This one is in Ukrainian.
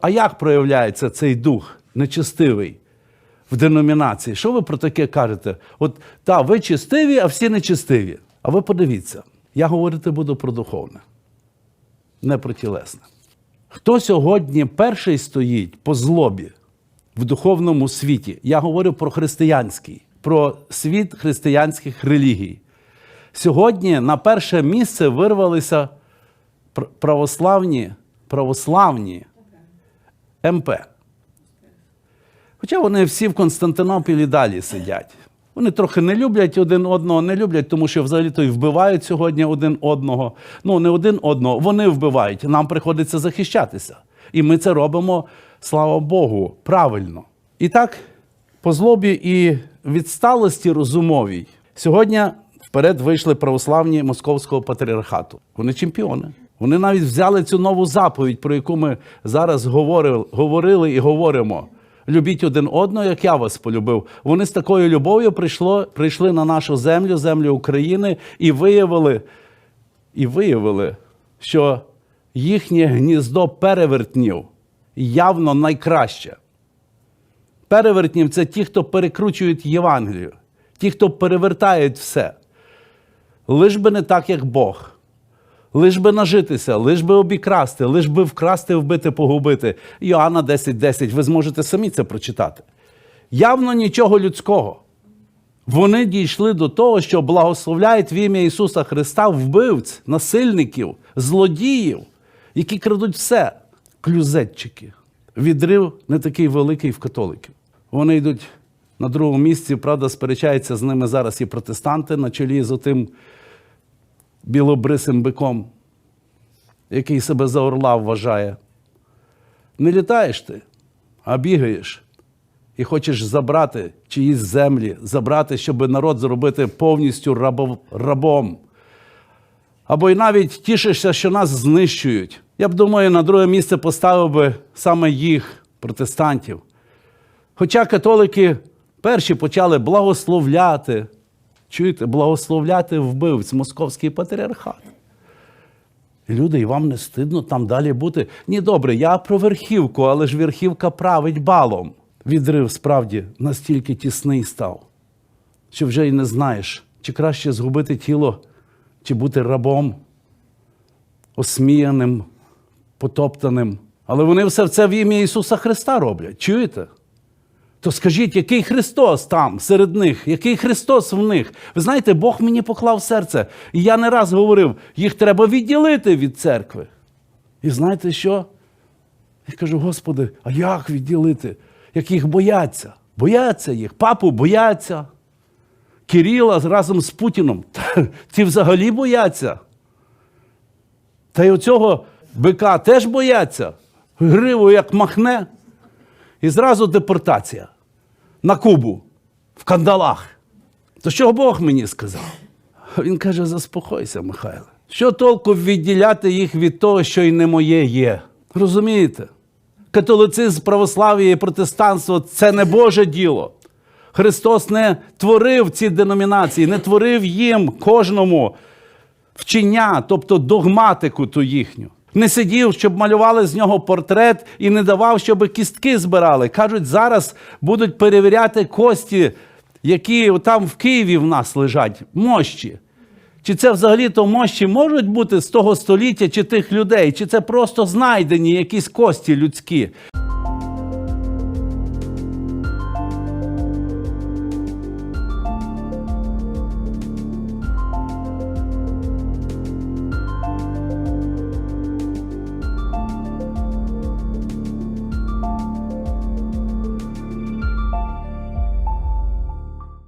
А як проявляється цей дух нечестивий в деномінації? Що ви про таке кажете? От та, ви чистиві, а всі нечистиві. А ви подивіться, я говорити буду про духовне, не про тілесне. Хто сьогодні перший стоїть по злобі в духовному світі? Я говорю про християнський, про світ християнських релігій. Сьогодні на перше місце вирвалися православні, православні МП. Хоча вони всі в Константинополі далі сидять. Вони трохи не люблять один одного, не люблять, тому що взагалі-то і вбивають сьогодні один одного. Ну, не один одного, вони вбивають. Нам приходиться захищатися. І ми це робимо, слава Богу, правильно. І так, по злобі і відсталості розумовій, сьогодні вперед вийшли православні московського патріархату. Вони чемпіони. Вони навіть взяли цю нову заповідь, про яку ми зараз говорили, говорили і говоримо. Любіть один одного, як я вас полюбив. Вони з такою любов'ю прийшло, прийшли на нашу землю, землю України, і виявили, і виявили, що їхнє гніздо перевертнів явно найкраще. Перевертнів це ті, хто перекручують Євангелію, ті, хто перевертають все. Лиш би не так, як Бог. Лиш би нажитися, лиш би обікрасти, лиш би вкрасти, вбити, погубити. Йоанна 10.10, 10. ви зможете самі це прочитати. Явно нічого людського. Вони дійшли до того, що благословляють в ім'я Ісуса Христа вбивць, насильників, злодіїв, які крадуть все, клюзетчики. Відрив не такий великий в католиків. Вони йдуть на другому місці, правда, сперечаються з ними зараз і протестанти на чолі з отим білобрисим биком, який себе за орла вважає. Не літаєш ти, а бігаєш і хочеш забрати чиїсь землі, забрати, щоб народ зробити повністю рабов- рабом. Або й навіть тішишся, що нас знищують. Я б думаю, на друге місце поставив би саме їх, протестантів. Хоча католики перші почали благословляти, чуєте, благословляти вбивць, московський патріархат. Люди, і вам не стидно там далі бути. Ні, добре, я про верхівку, але ж верхівка править балом. Відрив справді настільки тісний став, що вже й не знаєш, чи краще згубити тіло, чи бути рабом, осміяним, потоптаним. Але вони все це в ім'я Ісуса Христа роблять. Чуєте? То скажіть, який Христос там серед них, який Христос в них? Ви знаєте, Бог мені поклав серце. І я не раз говорив, їх треба відділити від церкви. І знаєте що? Я кажу, Господи, а як відділити? Як їх бояться? Бояться їх, папу бояться. Кирила разом з Путіном. Ті взагалі бояться. Та й оцього бика теж бояться. Гриву як махне. І зразу депортація на Кубу в кандалах. То що Бог мені сказав? Він каже: заспокойся, Михайло. Що толку відділяти їх від того, що й не моє є? Розумієте? Католицизм, православ'я і протестанство це не Боже діло. Христос не творив ці деномінації, не творив їм кожному вчення, тобто догматику ту їхню. Не сидів, щоб малювали з нього портрет і не давав, щоб кістки збирали. Кажуть, зараз будуть перевіряти кості, які там в Києві в нас лежать, мощі. Чи це взагалі-то мощі можуть бути з того століття чи тих людей, чи це просто знайдені якісь кості людські?